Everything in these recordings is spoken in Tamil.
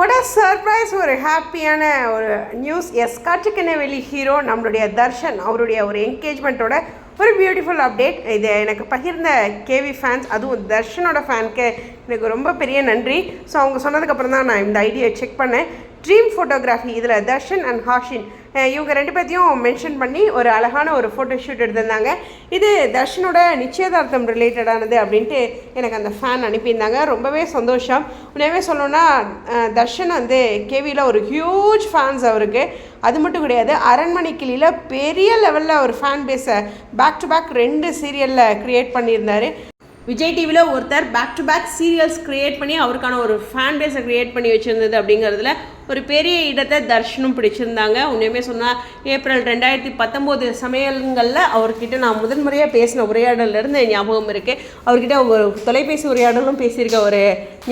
what சர்ப்ரைஸ் ஒரு ஹாப்பியான ஒரு நியூஸ் எஸ் காற்றுக்கெனவெளி ஹீரோ நம்மளுடைய தர்ஷன் அவருடைய ஒரு என்கேஜ்மெண்ட்டோட ஒரு பியூட்டிஃபுல் அப்டேட் இது எனக்கு பகிர்ந்த கேவி ஃபேன்ஸ் அதுவும் தர்ஷனோட ஃபேனுக்கு எனக்கு ரொம்ப பெரிய நன்றி. ஸோ அவங்க சொன்னதுக்கப்புறம் தான் நான் இந்த ஐடியை செக் பண்ணேன். ட்ரீம் ஃபோட்டோகிராஃபி இதில் தர்ஷன் அண்ட் ஹாஷின். இவங்க ரெண்டு பேர்த்தையும் மென்ஷன் பண்ணி ஒரு அழகான ஒரு ஃபோட்டோ ஷூட் எடுத்திருந்தாங்க. இது தர்ஷனோட நிச்சயதார்த்தம் ரிலேட்டடானது அப்படின்ட்டு எனக்கு அந்த ஃபேன் அனுப்பியிருந்தாங்க. ரொம்பவே சந்தோஷம். உண்மையாகவே சொல்லணும்னா தர்ஷன் வந்து கேவியில் ஒரு ஹியூஜ் ஃபேன்ஸ் அவருக்கு. அது மட்டும் கிடையாது அரண்மனை கிளியில் பெரிய லெவலில் ஒரு ஃபேன் பேஸை பேக் டு பேக் ரெண்டு சீரியலில் க்ரியேட் பண்ணியிருந்தாரு. விஜய் டிவியில் ஒருத்தர் back to back serials create பண்ணி அவருக்கான ஒரு ஃபேன் பேஸை க்ரியேட் பண்ணி வச்சுருந்தது அப்படிங்கிறதுல ஒரு பெரிய இடத்தை தர்ஷனும் பிடிச்சிருந்தாங்க. உண்மையுமே சொன்னால் ஏப்ரல் ரெண்டாயிரத்தி பத்தொம்போது சமையல்களில் அவர்கிட்ட நான் முதன்முறையாக பேசின உரையாடலேருந்து ஞாபகம் இருக்குது அவர்கிட்ட ஒரு தொலைபேசி உரையாடலும் பேசியிருக்க ஒரு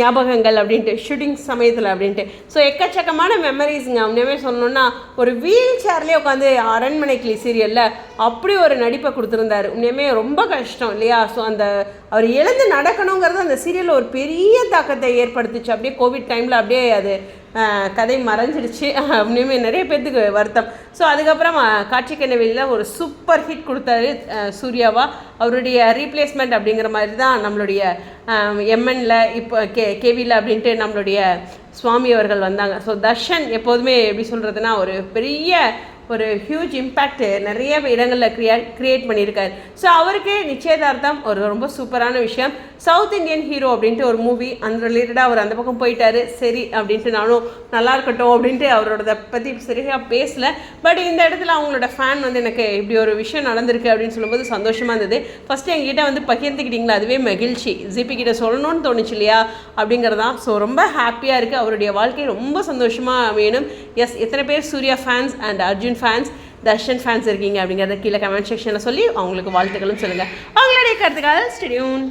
ஞாபகங்கள் அப்படின்ட்டு ஷூட்டிங் சமயத்தில் அப்படின்ட்டு. ஸோ எக்கச்சக்கமான மெமரிஸுங்க உண்மையுமே சொன்னோன்னா ஒரு வீல் சேர்லேயே உட்காந்து அரண்மனை கிளி சீரியலில் அப்படி ஒரு நடிப்பை கொடுத்துருந்தாரு. உண்மையுமே ரொம்ப கஷ்டம் இல்லையா? ஸோ அந்த அவர் எழுந்து நடக்கணுங்கிறது அந்த சீரியலில் ஒரு பெரிய தாக்கத்தை ஏற்படுத்துச்சு. அப்படியே கோவிட் டைமில் அப்படியே அது கதை மறைஞ்சிடுச்சு அப்படின்னு நிறைய பேர்த்துக்கு வருத்தம். ஸோ அதுக்கப்புறம் காட்சிக்கனவியில் ஒரு சூப்பர் ஹிட் கொடுத்தாரு சூர்யாவா. அவருடைய ரீப்ளேஸ்மெண்ட் அப்படிங்கிற மாதிரி தான் நம்மளுடைய எம்என்ல இப்போ கே கேவியில் அப்படின்ட்டு நம்மளுடைய சுவாமி அவர்கள் வந்தாங்க. ஸோ தர்ஷன் எப்போதுமே எப்படி சொல்கிறதுனா ஒரு பெரிய ஒரு ஹியூஜ் இம்பேக்ட் நிறைய இடங்களில் க்ரியா க்ரியேட் பண்ணியிருக்காரு. ஸோ அவருக்கு நிச்சயதார்த்தம் ஒரு ரொம்ப சூப்பரான விஷயம். சவுத் இந்தியன் ஹீரோ அப்படின்ட்டு ஒரு மூவி அந்த ரிலேட்டடாக அவர் அந்த பக்கம் போயிட்டாரு. சரி அப்படின்ட்டு நானும் நல்லா இருக்கட்டும் அப்படின்ட்டு அவரோட பற்றி சரியாக பேசலை. பட் இந்த இடத்துல அவங்களோட ஃபேன் வந்து எனக்கு இப்படி ஒரு விஷயம் நடந்திருக்கு அப்படின்னு சொல்லும்போது சந்தோஷமாக இருந்தது. ஃபஸ்ட்டு எங்ககிட்ட வந்து பகிர்ந்துக்கிட்டீங்களா? அதுவே மகிழ்ச்சி. ஜிபி கிட்ட சொல்லணும்னு தோணுச்சு இல்லையா? அப்படிங்கிறதான். ஸோ ரொம்ப ஹாப்பியாக இருக்குது அவருடைய வாழ்க்கை ரொம்ப சந்தோஷமாக வேணும். எஸ் எத்தனை பேர் Suriya fans and Arjun fans Darshan fans இருக்கீங்க அப்படிங்கிறத கீழே கமெண்ட் செக்ஷனில் சொல்லி அவங்களுக்கு வாழ்த்துக்களும் சொல்லுங்கள் அவங்களுடைய கருத்துக்காக ஸ்டெடியூன்